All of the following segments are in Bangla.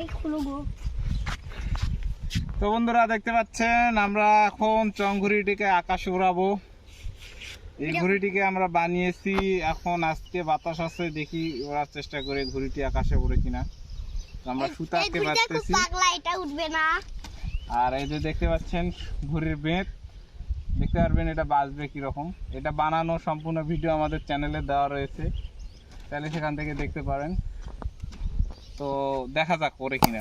এই খুলবো তো বন্ধুরা দেখতে পাচ্ছেন আমরা এখন চংঘুরিটিকে আকাশে উড়াবো এই ঘুড়িটিকে আমরা বানিয়েছি এখন আজকে বাতাস আছে দেখি ওড়ার চেষ্টা করে ঘুড়িটি আকাশে উড়ে কিনা। তো আমরা সুতাকে বাঁধতেছি এটা উঠবে না। আর এই যে দেখতে পাচ্ছেন ঘুড়ির বেঁত। দেখতে পারবেন এটা বাজবে কীরকম। এটা বানানো সম্পূর্ণ ভিডিও আমাদের চ্যানেলে দেওয়া রয়েছে। তাহলে সেখান থেকে দেখতে পারেন। তো দেখা যাক করে কিনা।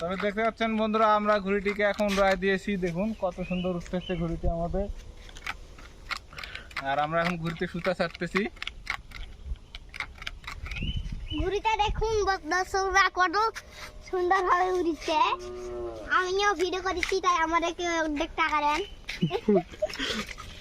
তবে দেখতে পাচ্ছেন বন্ধুরা আমরা ঘুড়িটিকে এখন রায় দিয়েছি। দেখুন কত সুন্দর উঠতেছে ঘুড়িটি আমাদের। আর আমরা এখন ঘুরতে সুতা ছাড়তেছি। ঘুড়িটা দেখুন দর্শকরা কত সুন্দর ভাবে উড়িছে। আমিও ভিডিও করেছি তাই আমাদেরকে অর্ধেক টাকা দেন।